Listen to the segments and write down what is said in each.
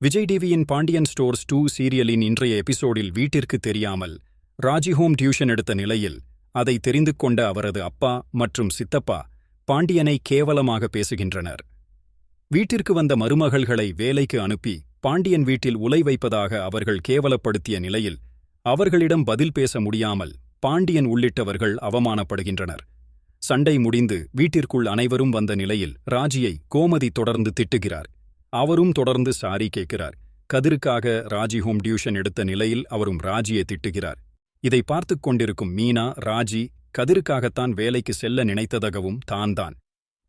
விஜய் டிவியின் Pandian stores two சீரியலின் இன்றைய எபிசோடில் வீட்டிற்கு தெரியாமல் ராஜி ஹோம் டியூஷன் எடுத்த நிலையில் அதை தெரிந்து கொண்ட அவரது அப்பா மற்றும் சித்தப்பா பாண்டியனை கேவலமாக பேசுகின்றனர். வீட்டிற்கு வந்த மருமகள்களை வேலைக்கு அனுப்பி பாண்டியன் வீட்டில் உலை வைப்பதாக அவர்கள் கேவலப்படுத்திய நிலையில் அவர்களிடம் பதில் பேச முடியாமல் பாண்டியன் உள்ளிட்டவர்கள் அவமானப்படுகின்றனர். சண்டை முடிந்து வீட்டிற்குள் அனைவரும் வந்த நிலையில் ராஜியை கோமதி தொடர்ந்து திட்டுகிறார். அவரும் தொடர்ந்து சாரி கேட்கிறார். கதிருக்காக ராஜி ஹோம் டியூஷன் எடுத்த நிலையில் அவரும் ராஜியை திட்டுகிறார். இதை பார்த்துக் கொண்டிருக்கும் மீனா ராஜி கதிருக்காகத்தான் வேலைக்கு செல்ல நினைத்ததாகவும் தான்தான்.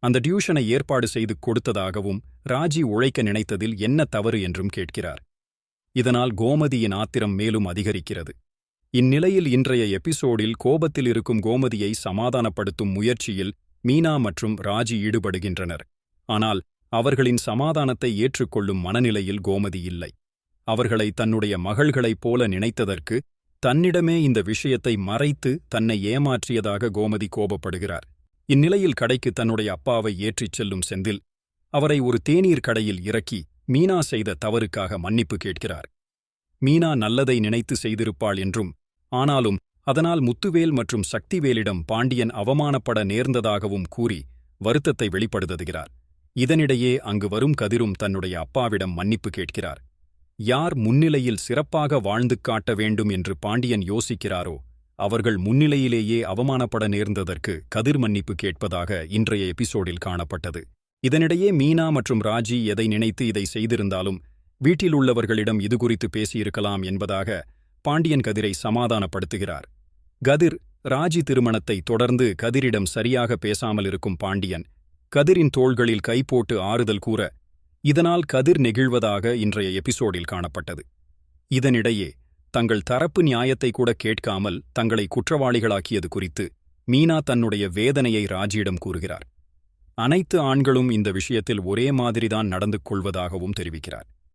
அந்த டியூஷனை ஏற்பாடு செய்து கொடுத்ததாகவும் ராஜி உழைக்க நினைத்ததில் என்ன தவறு என்றும் கேட்கிறார். இதனால் கோமதியின் ஆத்திரம் மேலும் அதிகரிக்கிறது. இந்நிலையில் இன்றைய எபிசோடில் கோபத்தில் இருக்கும் கோமதியை சமாதானப்படுத்தும் முயற்சியில் மீனா மற்றும் ராஜி ஈடுபடுகின்றனர். ஆனால் அவர்களின் சமாதானத்தை ஏற்றுக்கொள்ளும் மனநிலையில் கோமதி இல்லை. அவர்களை தன்னுடைய மகள்களைப் போல நினைத்ததற்கு தன்னிடமே இந்த விஷயத்தை மறைத்து தன்னை ஏமாற்றியதாக கோமதி கோபப்படுகிறார். இந்நிலையில் கடைக்கு தன்னுடைய அப்பாவை ஏற்றிச் செல்லும் செந்தில் அவரை ஒரு தேநீர் கடையில் இறக்கி மீனா செய்த தவறுக்காக மன்னிப்பு கேட்கிறார். மீனா நல்லதை நினைத்து செய்திருப்பாள் என்றும் ஆனாலும் அதனால் முத்துவேல் மற்றும் சக்திவேலிடம் பாண்டியன் அவமானப்பட நேர்ந்ததாகவும் கூறி வருத்தத்தை வெளிப்படுத்துகிறார். இதனிடையே அங்கு வரும் கதிரும் தன்னுடைய அப்பாவிடம் மன்னிப்பு கேட்கிறார். யார் முன்னிலையில் சிறப்பாக வாழ்ந்து காட்ட வேண்டும் என்று பாண்டியன் யோசிக்கிறாரோ அவர்கள் முன்னிலையிலேயே அவமானப்பட நேர்ந்ததற்கு கதிர் மன்னிப்பு கேட்பதாக இன்றைய எபிசோடில் காணப்பட்டது. இதனிடையே மீனா மற்றும் ராஜி எதை நினைத்து இதை செய்திருந்தாலும் வீட்டில் உள்ளவர்களிடம் இது குறித்து பேசியிருக்கலாம் என்பதாக பாண்டியன் கதிரை சமாதானப்படுத்துகிறார். கதிர் ராஜி திருமணத்தை தொடர்ந்து கதிரிடம் சரியாக பேசாமல் இருக்கும் பாண்டியன் கதிரின் தோள்களில் கை போட்டு ஆறுதல் கூற இதனால் கதிர் நெகிழ்வதாக இன்றைய எபிசோடில் காணப்பட்டது. இதனிடையே தங்கள் தரப்பு நியாயத்தை கூட கேட்காமல் தங்களை குற்றவாளிகளாக்கியது குறித்து மீனா தன்னுடைய வேதனையை ராஜியிடம் கூறுகிறார். அனைத்து ஆண்களும் இந்த விஷயத்தில் ஒரே மாதிரிதான் நடந்து கொள்வதாகவும் தெரிவிக்கிறார்.